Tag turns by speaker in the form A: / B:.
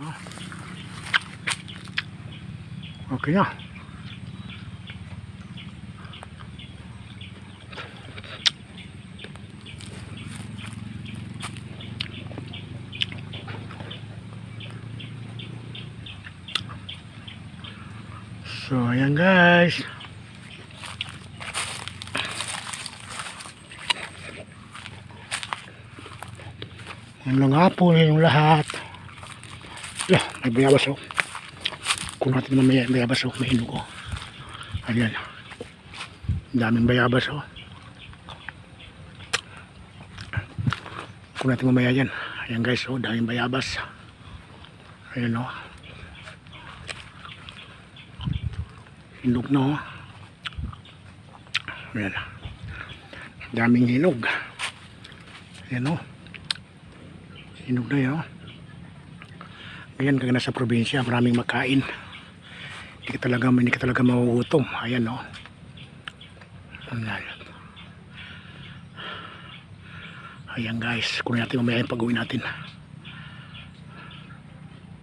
A: Okay na. So, ayan guys. Ang hapon yung lahat. Yeah, may bayabas oh. Kung natin mamaya may bayabas oh, may hinog oh. Ayan. Daming bayabas oh. Kung natin mamaya yan. Ayan guys oh, daming bayabas. Ayan oh. Hinog na oh. Ayan. Daming hinog. Ayan oh. Hinog na yan oh. Ngayon, kaya nasa probinsya, maraming makain. Hindi ka talaga, hindi ka talaga magugutom. Ayan, no. Ayan. Ayan, guys. Kunin natin mamaya yung pag-uwi natin.